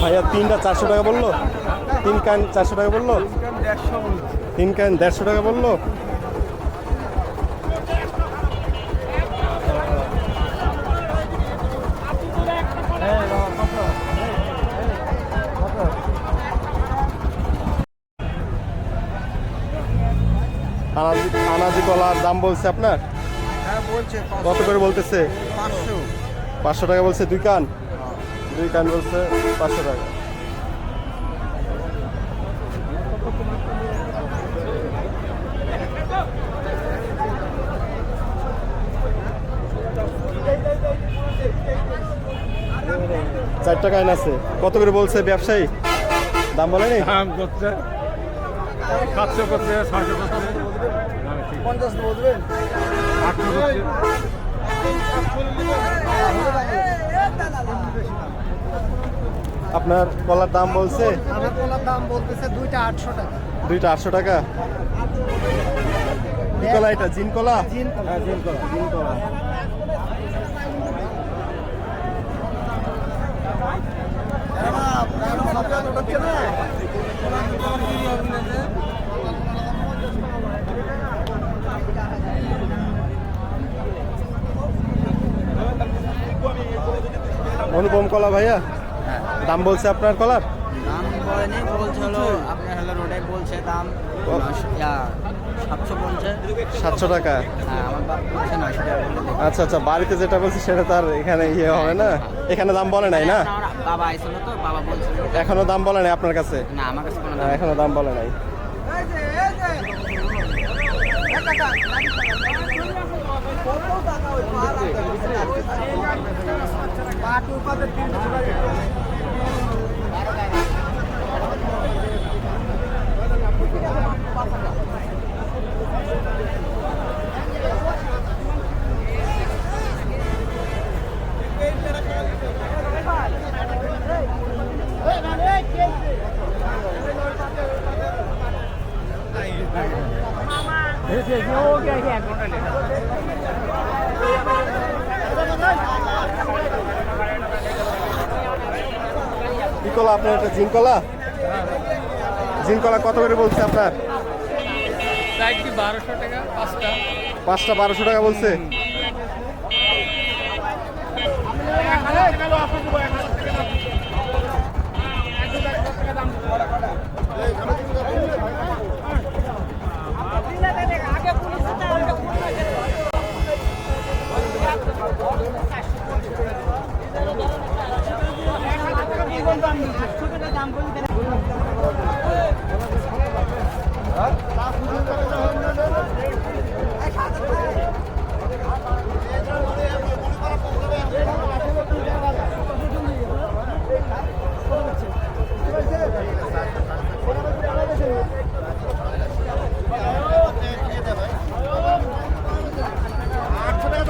ভাইয়া তিনটা চারশো টাকা বলল? তিন কান চারশো টাকা বলল? তিন কান দেড়শো টাকা বলল? আনাজি আনাজি কলার দাম বলছে আপনার? হ্যাঁ কত করে বলতেছে? পাঁচশো। পাঁচশো টাকা বলছে দুই কান? দুই কান বলছে পাঁচশো টাকা। চার টাকা আইন আছে। কত করে বলছে ব্যবসায়ী? দাম বলেনি দাম করছে। সাতশো করছে ছয়শো করছে। পঞ্চাশ বলবেন? আটশো করছে। আপনার কলার দাম বলছে? আমার কলার দাম বলতেছে দুইটা আটশো টাকা। দুইটা আটশো টাকা? কি কলা এটা? জিন কলা? জিন কলা। হ্যাঁ জিন কলা জিন কলা। অনুপম কলা ভাইয়া? দাম বলছে আপনার কলার? দাম বলেনি বলছে হলো আপনার হলো রোডে বলছে দাম সাতশো বলছে সাতশো টাকা? হ্যাঁ বলছে টাকা। আচ্ছা আচ্ছা বাড়িতে যেটা বলছি সেটা তার এখানে ইয়ে হবে না। এখানে দাম বলে নাই না? বাবা আইছিল তো বাবা বলছিল। এখনও দাম বলে নাই আপনার কাছে? না আমার কাছে কোনো দাম এখনও দাম বলে নাই। কি কলা, আপনার এটা জিন কলা? কলা কত করে বলছে আপনার? পাঁচটা, বারোশো টাকা বলছে।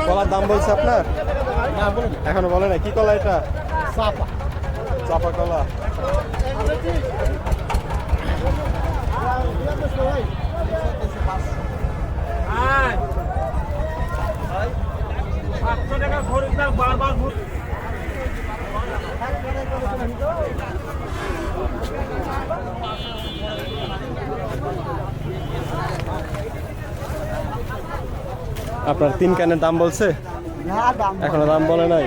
কলার দাম বলছে আপনার? এখনও বলে না কি কলা এটা? চাপা। চাপা কলা সাতশো টাকা খরিদ্দার বারবার আপনার তিন ক্যানের দাম বলছে? এখনও দাম বলে নাই।